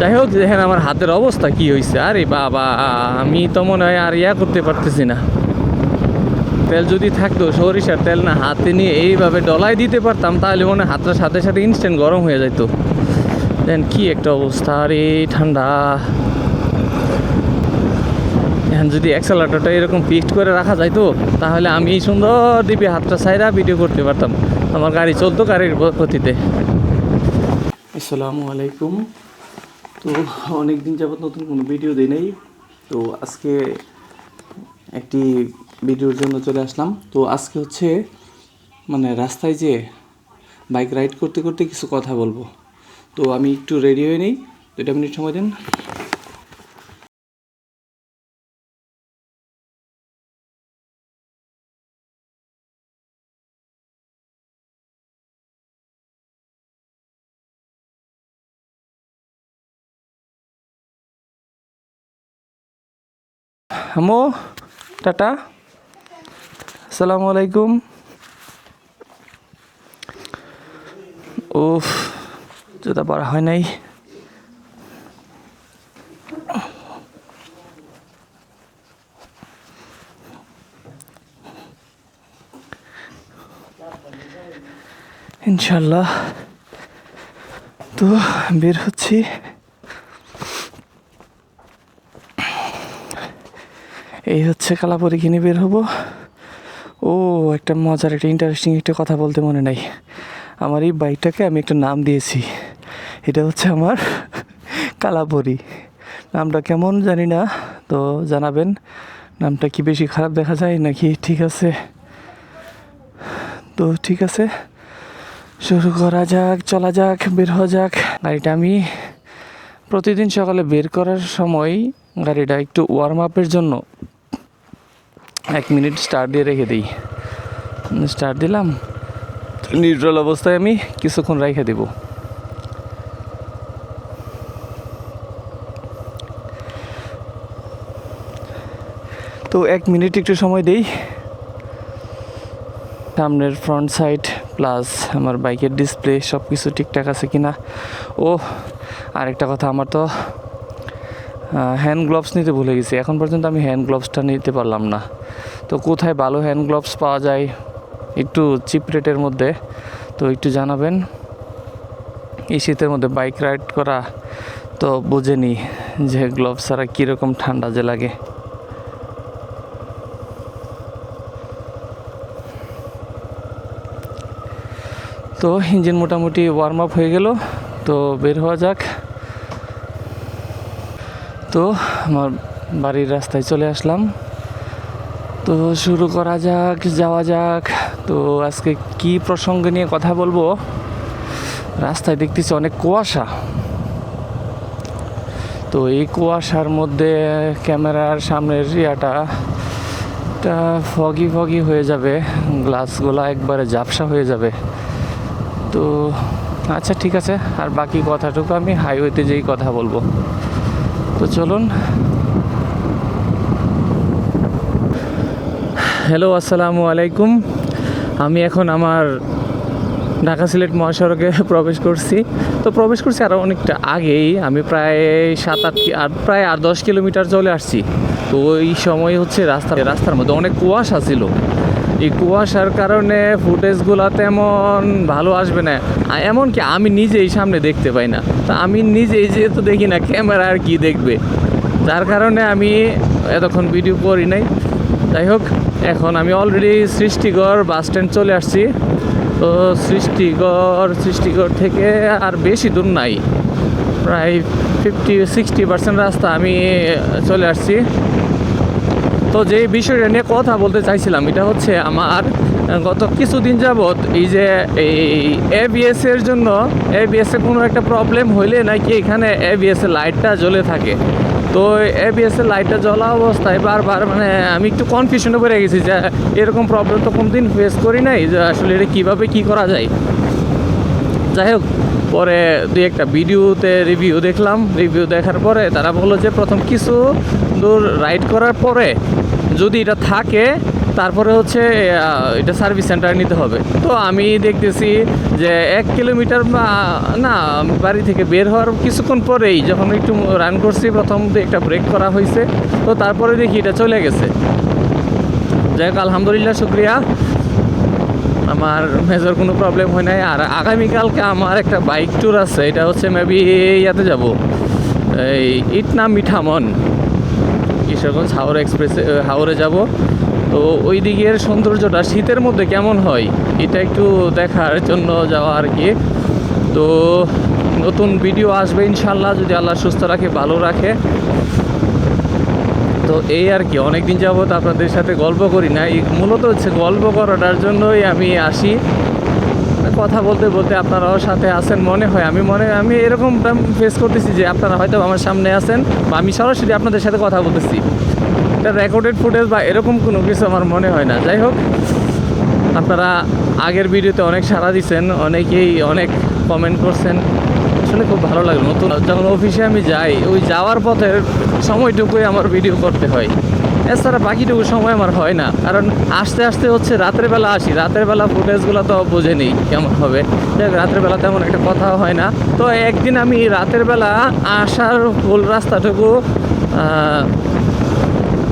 যাই হোক দেখেন আমার হাতের অবস্থা কি হয়েছে আরে বাবা, আমি তো মনে হয় আর ইয়া করতে পারতেছি না। তেল যদি থাকতো, সরিষার তেল না হাতে নিয়ে এইভাবে ডলাই দিতে পারতাম, তাহলে মনে হাতটার সাথে সাথে ইনস্ট্যান্ট গরম হয়ে যেত দেন কি একটা অবস্থা, আরে ঠান্ডা। এখন যদি অ্যাক্সেলারটা এরকম ফিক্সড করে রাখা যাইতো, তাহলে আমি সুন্দর দিবি হাতটা সাইরা ভিডিও করতে পারতাম। আমার গাড়ি চলতো গাড়ির গতিতে আসসালামু আলাইকুম। তো অনেক দিন যাবত নতুন কোনো ভিডিও দেই নাই। তো আজকে একটি ভিডিওর জন্য চলে আসলাম। তো আজকে হচ্ছে মানে রাস্তায় যে বাইক রাইড করতে করতে কিছু কথা বলব। তো আমি একটু রেডি হয়ে নেই। দুটা মিনিট সময় দেন। হামো টাটা। আসসালামু আলাইকুম উফ জুতা পরা হয় নাই। ইনশাল্লাহ তো বের হচ্ছি। এই হচ্ছে কালাপুরি কিনে বের হব। ও, একটা মজার, একটা ইন্টারেস্টিং একটা কথা বলতে মনে নাই। আমার এই বাইকটাকে আমি একটা নাম দিয়েছি। এটা হচ্ছে আমার কালাপুরি। নামটা কেমন জানি না, তো জানাবেন। নামটা কি বেশি খারাপ দেখা যায় নাকি ঠিক আছে? তো ঠিক আছে, শুরু করা যাক, চলা যাক, বের হওয়া যাক। গাড়িটা আমি প্রতিদিন সকালে বের করার সময় গাড়িটা একটু ওয়ার্ম আপের জন্য এক মিনিট স্টার্ট দিয়ে রেখে দিই। স্টার্ট দিলাম নিউট্রাল অবস্থায় আমি কিছুক্ষণ রেখে দেব। তো এক মিনিট একটু সময় দেই। সামনের ফ্রন্ট সাইড প্লাস আমার বাইকের ডিসপ্লে সব কিছু ঠিকঠাক আছে কিনা। ও আরেকটা কথা, আমার তো হ্যান্ড গ্লোভস নিতে ভুলে গেছি। এখন পর্যন্ত আমি হ্যান্ড গ্লোভসটা নিতে পারলাম না। তো কোথায় ভালো হ্যান্ড গ্লোভস পাওয়া যায় একটু চিপ রেটের মধ্যে, তো একটু জানাবেন। এই শীতের মধ্যে বাইক রাইড করা তো বুঝেনি যে গ্লোভস ছাড়া কীরকম ঠান্ডা যে লাগে। তো ইঞ্জিন মোটামুটি ওয়ার্ম আপ হয়ে গেল, তো বের হওয়া যাক। তো আমার বাড়ির রাস্তায় চলে আসলাম। তো শুরু করা যাক, যাওয়া যাক। তো আজকে কি প্রসঙ্গ নিয়ে কথা বলব? রাস্তায় দেখতেছি অনেক কুয়াশা। তো এই কুয়াশার মধ্যে ক্যামেরার সামনের ইয়াটা ফগি ফগি হয়ে যাবে। গ্লাসগুলো একবারে ঝাপসা হয়ে যাবে। তো আচ্ছা ঠিক আছে। আর বাকি কথাটুকু আমি হাইওয়েতে যেই কথা বলব। তো চলুন। হ্যালো আসসালামু আলাইকুম। আমি এখন আমার ঢাকা সিলেট মহাসড়কে প্রবেশ করছি। তো প্রবেশ করছি আরও অনেকটা আগেই। আমি প্রায় সাত আট আর প্রায় আর দশ কিলোমিটার চলে আসছি। তো ওই সময় হচ্ছে রাস্তা রাস্তার মধ্যে অনেক কুয়াশা ছিল। এই কুয়াশার কারণে ফুটেজগুলো তেমন ভালো আসবে না। এমনকি আমি নিজেই সামনে দেখতে পাই না। তা আমি নিজেই যেহেতু দেখি না, ক্যামেরা আর কি দেখবে? যার কারণে আমি এতক্ষণ ভিডিও করি নাই। যাই হোক, এখন আমি অলরেডি সৃষ্টিগড় বাস স্ট্যান্ড চলে আসছি। তো সৃষ্টিগড় সৃষ্টিগড় থেকে আর বেশি দূর নাই। প্রায় ফিফটি সিক্সটি পার্সেন্ট রাস্তা আমি চলে আসছি। তো যে বিষয়টা নিয়ে কথা বলতে চাইছিলাম, এটা হচ্ছে আমার গত কিছুদিন যাবৎ এই যে এই এবিএস এর জন্য এবিএস এর কোনো একটা প্রবলেম হইলে নাকি এখানে এবিএস এর লাইটটা জ্বলে থাকে। তো এবিএস এর লাইটটা জ্বলা অবস্থায় বারবার মানে আমি একটু কনফিউশনে পড়ে গেছি যে এরকম প্রবলেম তো কোনোদিন ফেস করি নাই, যে আসলে এটা কীভাবে কী করা যায়। যাই হোক, পরে দুই একটা ভিডিওতে রিভিউ দেখলাম। রিভিউ দেখার পরে তারা বলল যে প্রথম কিছু দূর রাইড করার পরে যদি এটা থাকে, তারপরে হচ্ছে এটা সার্ভিস সেন্টারে নিতে হবে। তো আমি দেখতেছি যে এক কিলোমিটার না, বাড়ি থেকে বের হওয়ার কিছুক্ষণ পরেই যখন একটু রান করছি, প্রথম একটা ব্রেক করা হয়েছে, তো তারপরে দেখি এটা চলে গেছে। যাই হোক, আলহামদুলিল্লাহ, শুক্রিয়া। আমার মেজর কোনো প্রবলেম হয় নাই। আর আগামীকালকে আমার একটা বাইক ট্যুর আছে, এটা হচ্ছে মেবি ইয়াতে যাব। এই ইটনা মিঠামন। কিশোরগঞ্জ হাওড়া এক্সপ্রেসে হাওড়ে যাব। তো ওই দিকের সৌন্দর্যটা শীতের মধ্যে কেমন হয়? এটা একটু দেখার জন্য যাওয়া আর কি। তো নতুন ভিডিও আসবে ইনশাল্লাহ যদি আল্লাহ সুস্থ রাখে, ভালো রাখে। তো এই আর কি অনেক দিন যাবত আপনাদের সাথে গল্প করি না এই মূলত হচ্ছে গল্প করাটার জন্যই আমি আসি। কথা বলতে বলতে আপনারাও সাথে আছেন মনে হয়। আমি মনে, আমি এরকম ফেস করতেছি যে আপনারা হয়তো আমার সামনে আছেন বা আমি সরাসরি আপনাদের সাথে কথা বলতেছি। এটা রেকর্ডেড ফুটেজ বা এরকম কোনো কিছু আমার মনে হয় না। যাই হোক, আপনারা আগের ভিডিওতে অনেক সাড়া দিচ্ছেন অনেকেই অনেক কমেন্ট করছেন। আসলে খুব ভালো লাগে নতুন যখন অফিসে আমি যাই, ওই যাওয়ার পথের সময়টুকুই আমার ভিডিও করতে হয়। এছাড়া বাকিটুকু সময় আমার হয় না। কারণ আসতে আসতে হচ্ছে রাতের বেলা আসি। রাতের বেলা ফুটেজগুলো তো বোঝে নেই কেমন হবে। যাই রাতের বেলা তেমন একটা কথা হয় না। তো একদিন আমি রাতের বেলা আসার ভুল রাস্তাটুকু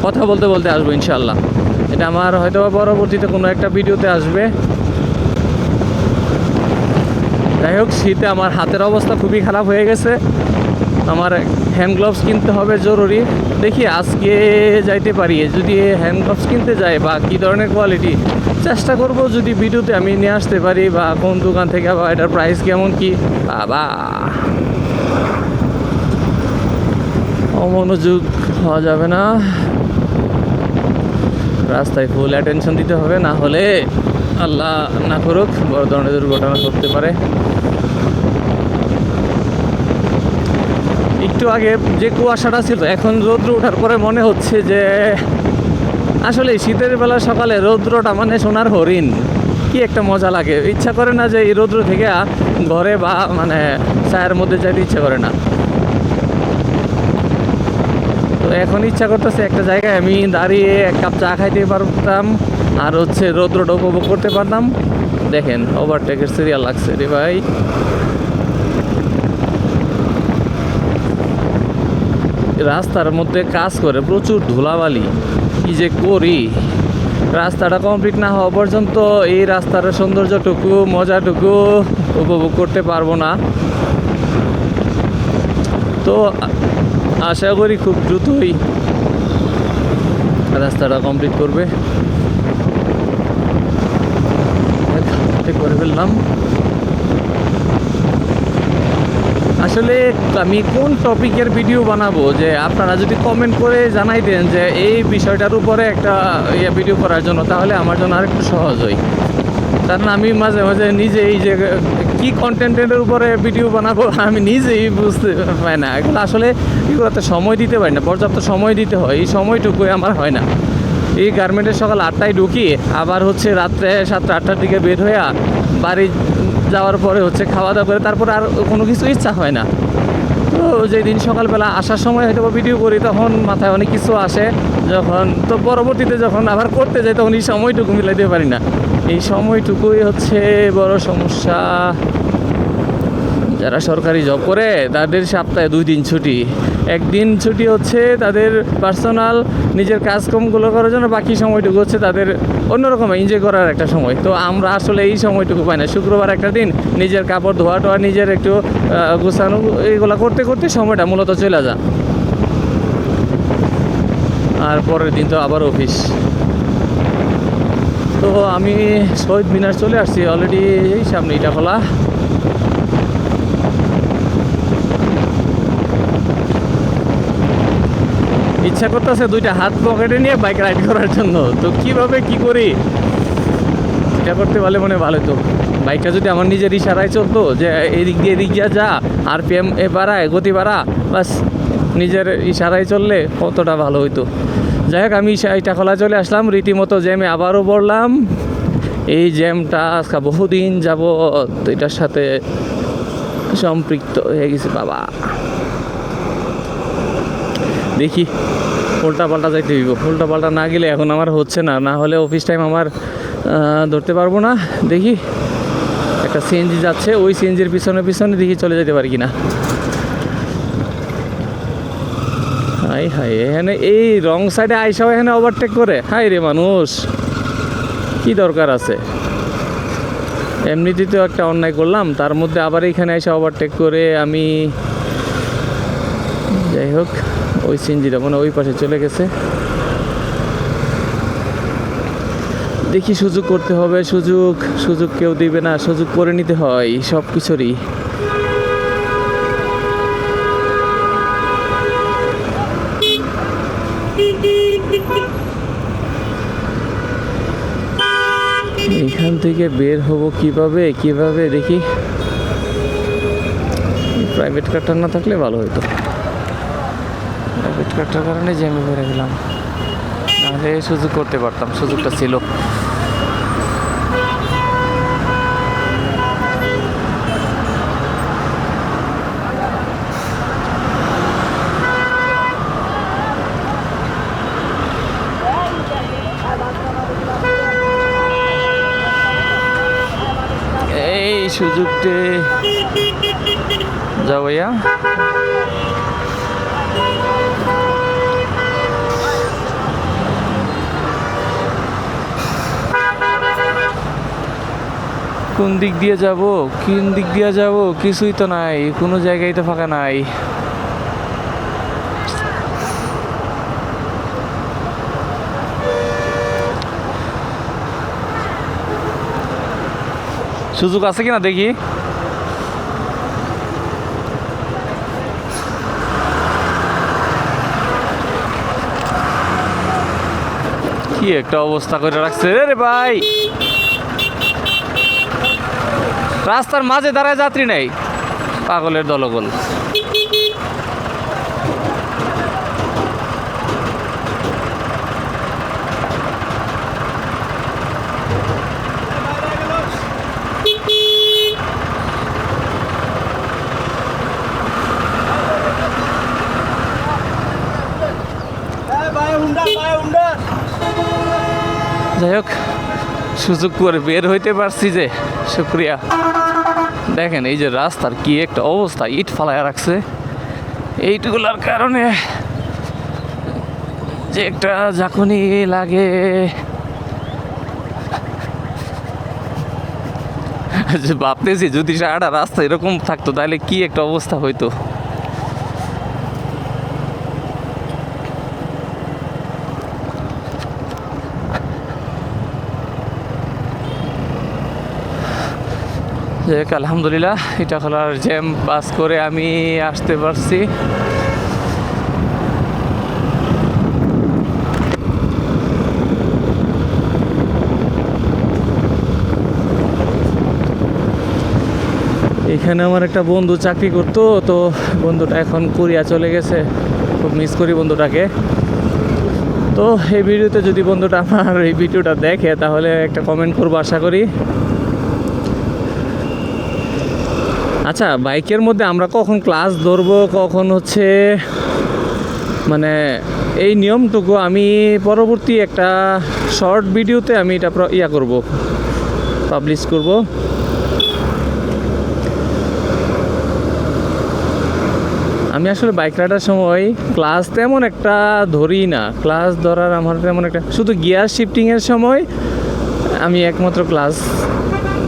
কথা বলতে বলতে আসব ইনশাল্লাহ এটা আমার হয়তো পরবর্তীতে কোনো একটা ভিডিওতে আসবে। যাই হোক, শীতে আমার হাতের অবস্থা খুবই খারাপ হয়ে গেছে। আমার হ্যান্ড গ্লোভস কিনতে হবে জরুরি। দেখি আজকে যাইতে পারি। যদি হ্যান্ড গ্লোভস কিনতে যাই বা কী ধরনের কোয়ালিটি চেষ্টা করব যদি ভিডিওতে আমি নিয়ে আসতে পারি বা কোন দোকান থেকে বা এটার প্রাইস কেমন কি। বাবা। অমনোযোগ হওয়া যাবে না। রাস্তায় ফুল অ্যাটেনশন দিতে হবে, না হলে আল্লাহ না করুক, বড় ধরনের দুর্ঘটনা করতে পারে। একটু আগে যে কুয়াশাটা ছিল, এখন রৌদ্র ওঠার পরে মনে হচ্ছে যে আসলে শীতের বেলা সকালে রৌদ্রটা মানে সোনার হরিণ। কি একটা মজা লাগে। ইচ্ছা করে না যে এই রৌদ্র থেকে ঘরে বা মানে চায়ের মধ্যে যাইতে ইচ্ছা করে না। তো এখন ইচ্ছা করতেছে একটা জায়গায় আমি দাঁড়িয়ে এক কাপ চা খাইতে পারতাম আর হচ্ছে রৌদ্রটা উপভোগ করতে পারতাম। দেখেন ওভারটেকের সিরিয়াল লাগছে রে ভাই। রাস্তার মধ্যে কাজ করে প্রচুর ধুলাবালি। কি যে করি? রাস্তাটা কমপ্লিট না হওয়া পর্যন্ত এই রাস্তার সৌন্দর্যটুকু, মজাটুকু উপভোগ করতে পারব না। তো আশা করি খুব দ্রুতই রাস্তাটা কমপ্লিট করবে। করে ফেললাম। আসলে আমি কোন টপিকের ভিডিও বানাবো যে আপনারা যদি কমেন্ট করে জানাই দেন যে এই বিষয়টার উপরে একটা ইয়ে ভিডিও করার জন্য, তাহলে আমার জন্য আরেকটু সহজ হয়। কারণ আমি মাঝে মাঝে নিজেই যে কী কন্টেন্টের উপরে ভিডিও বানাবো, আমি নিজেই বুঝতে পাই না। এগুলো আসলে এগুলোতে সময় দিতে পারি না, পর্যাপ্ত সময় দিতে হয়। এই সময়টুকুই আমার হয় না। এই গার্মেন্টের সকাল আটটায় ঢুকি, আবার হচ্ছে রাত্রে সাতটা, আটটার দিকে বের হয়ে বাড়ি যাওয়ার পরে হচ্ছে খাওয়া দাওয়া করে তারপর আর কোনো কিছু ইচ্ছা হয় না। তো যেদিন সকালবেলা আসার সময় হয়তো ভিডিও করি, তখন মাথায় অনেক কিছু আসে। যখন, তো পরবর্তীতে যখন আবার করতে যাই, তখন এই সময়টুকু মিলাইতে পারি না। এই সময়টুকুই হচ্ছে বড় সমস্যা। যারা সরকারি জব করে, তাদের সপ্তাহে দুই দিন ছুটি। একদিন ছুটি হচ্ছে তাদের পার্সোনাল নিজের কাজকর্মগুলো করার জন্য, বাকি সময়টুকু হচ্ছে তাদের অন্যরকম এনজয় করার একটা সময়। তো আমরা আসলে এই সময়টুকু পাই না। শুক্রবার একটা দিন নিজের কাপড় ধোয়া টোয়া নিজের একটু গোছানো এইগুলো করতে করতে সময়টা মূলত চলে যা আর পরের দিন তো আবার অফিস তো আমি শহীদ মিনার চলে আসছি। অলরেডি এই সামনে ইটা খোলা। ইচ্ছা করতেছে দুইটা হাত পকেটে নিয়ে বাইক রাইড করার জন্য। তো কীভাবে কি করি? এটা করতে পারলে মনে ভালো তো বাইকটা যদি আমার নিজের ইশারায় চলতো, যে এদিক দিয়ে এদিক দিয়ে যা আর পিএম এ বাড়ায় গতি বাড়া বাস নিজের ইশারায় চললে কতটা ভালো হইতো। যাই হোক, আমি এটা খোলা চলে আসলাম। রীতিমতো জ্যামে আবারও পড়লাম। এই জ্যামটা আজকে বহুদিন যাব এটার সাথে সম্পৃক্ত হয়ে গেছে, বাবা। দেখি উল্টা পাল্টা যাইতে হইব উল্টা পাল্টা না গেলে এখন আমার হচ্ছে না। না হলে অফিস টাইম আমার ধরতে পারব না। দেখি। একটা সিএনজি যাচ্ছে, ওই সিএনজির পিছনে পিছনে দেখি চলে যেতে পারি কিনা। হাই হাই, এখানে এই রং সাইডে আইসাও এখানে ওভারটেক করে। হাই রে মানুষ, কি দরকার আছে? এমনিতেই তো একটা অন্যায় করলাম, তার মধ্যে আবার এখানে এসে ওভারটেক করে আমি, যাই হোক। ওই সিনজিটা মানে ওই পাশে চলে গেছে। দেখি সুযোগ করতে হবে, সুযোগ সুযোগ কেউ দিবে না, সুযোগ করে নিতে হয় সব কিছুরই এখান থেকে বের হব কীভাবে কীভাবে দেখি। প্রাইভেট কারটা না থাকলে ভালো হতো প্রাইভেট কারটার কারণে জ্যামে পড়ে গেলাম। নাহলে সুযোগ করতে পারতাম, সুযোগটা ছিল। এই সুযোগতে যাও ভাইয়া। কোন দিক দিয়ে যাব? কোন দিক দিয়ে যাব? কিছুই তো নাই। কোনো জায়গায় তো ফাঁকা নাই। সুযোগ আছে কিনা দেখি? কি একটা অবস্থা করে রাখছে। রে ভাই। রাস্তার মাঝে দাঁড়ায় যাত্রী নেই। পাগলের দলগল যাই হোক, সুযোগ করে বের হইতে পারছি যে, শুক্রিয়া। দেখেন, এই যে রাস্তার কি একটা অবস্থা, ইট ফালায় রাখছে। এইটুকুলার কারণে যে একটা যখনই লাগে। ভাবতেছি যদি সারাটা রাস্তা এরকম থাকতো, তাহলে কি একটা অবস্থা হইতো? যাই আলহামদুলিল্লাহ, এটা খোলার জ্যাম পাস করে আমি আসতে পারছি। এখানে আমার একটা বন্ধু চাকরি করতো, তো বন্ধুটা এখন কোরিয়া চলে গেছে। খুব মিস করি বন্ধুটাকে। তো এই ভিডিওতে যদি বন্ধুটা আমার এই ভিডিওটা দেখে, তাহলে একটা কমেন্ট করব, আশা করি। আচ্ছা বাইকের মধ্যে আমরা কখন ক্লাস ধরবো, কখন হচ্ছে মানে এই নিয়মটুকু আমি পরবর্তী একটা শর্ট ভিডিওতে আমি এটা ইয়া করব পাবলিশ করব। আমি আসলে বাইক রাইডার সময় ক্লাস তেমন একটা ধরি না। ক্লাস ধরার আমার তেমন একটা শুধু গিয়ার শিফটিংয়ের সময় আমি একমাত্র ক্লাস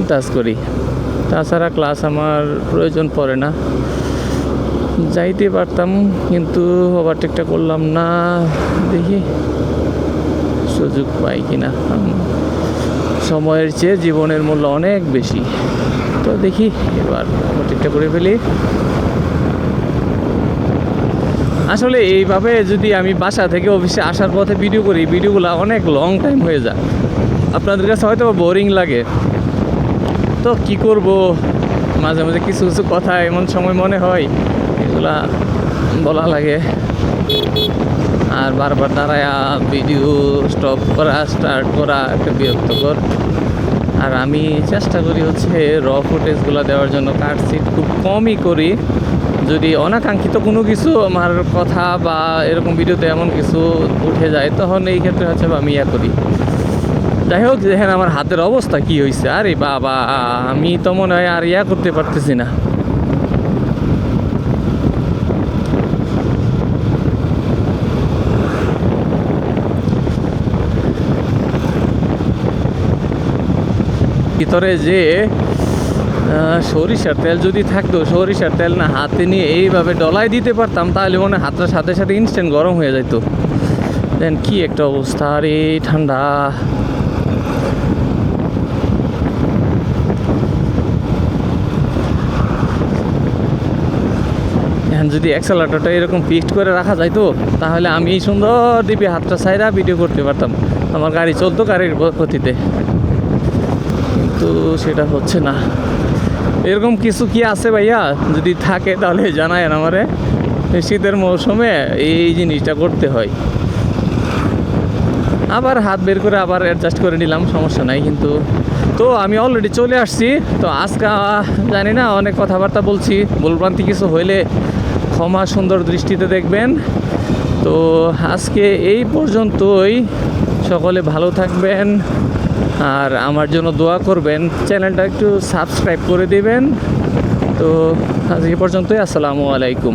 টাচ করি। তাছাড়া ক্লাস আমার প্রয়োজন পড়ে না। যাইতে পারতাম, কিন্তু ওভারটেকটা করলাম না দেখি সুযোগ পাই কিনা। সময়ের চেয়ে জীবনের মূল্য অনেক বেশি। তো দেখি, এবার ওভারটেকটা করে ফেলি। আসলে এইভাবে যদি আমি বাসা থেকে অফিসে আসার পথে ভিডিও করি ভিডিওগুলো অনেক লং টাইম হয়ে যায়। আপনাদের কাছে হয়তো বোরিং লাগে। তো কি করব? মাঝে মাঝে কিছু কিছু কথা এমন সময় মনে হয়, এগুলা বলা লাগে। আর বারবার দাঁড়ায় ভিডিও স্টপ করা স্টার্ট করা একটা বিরক্তকর। আর আমি চেষ্টা করি হচ্ছে র ফুটেজগুলো দেওয়ার জন্য কাট সিট খুব কমই করি। যদি অনাকাঙ্ক্ষিত কোনো কিছু আমার কথা বা এরকম ভিডিওতে এমন কিছু উঠে যায়, তখন এই ক্ষেত্রে হচ্ছে আমি ইয়া করি। যাই হোক দেখেন আমার হাতের অবস্থা কি হয়েছে আরে বাবা, আমি তো মনে হয় আর ইয়া করতে পারতেছি না। ভিতরে যে সরিষার তেল যদি থাকতো, সরিষার তেল না হাতে নিয়ে এইভাবে ডলাই দিতে পারতাম, তাহলে মনে হাতটার সাথে সাথে ইনস্ট্যান্ট গরম হয়ে যেত দেন কি একটা অবস্থা, আরে ঠান্ডা। যদি অ্যাক্সেলারটা এরকম ফিক্সড করে রাখা যায় তো, তাহলে আমি এই সুন্দর দিবি হাতটা সাইরা ভিডিও করতে পারতাম। আমার গাড়ি চলতো গাড়ির গতিতে। কিন্তু সেটা হচ্ছে না। এরকম কিছু কি আছে ভাইয়া? যদি থাকে তাহলে জানায়েন আমারে। শীতের মৌসুমে এই জিনিসটা করতে হয়। আবার হাত বের করে আবার অ্যাডজাস্ট করে নিলাম, সমস্যা নাই কিন্তু। তো আমি অলরেডি চলে আসছি। তো আজকে জানি না, অনেক কথাবার্তা বলছি। ভুলভ্রান্তি কিছু হইলে ক্ষমা সুন্দর দৃষ্টিতে দেখবেন। তো আজকে এই পর্যন্তই। সকলে ভালো থাকবেন আর আমার জন্য দোয়া করবেন। চ্যানেলটা একটু সাবস্ক্রাইব করে দিবেন। তো আজকে পর্যন্তই। আসসালামু আলাইকুম।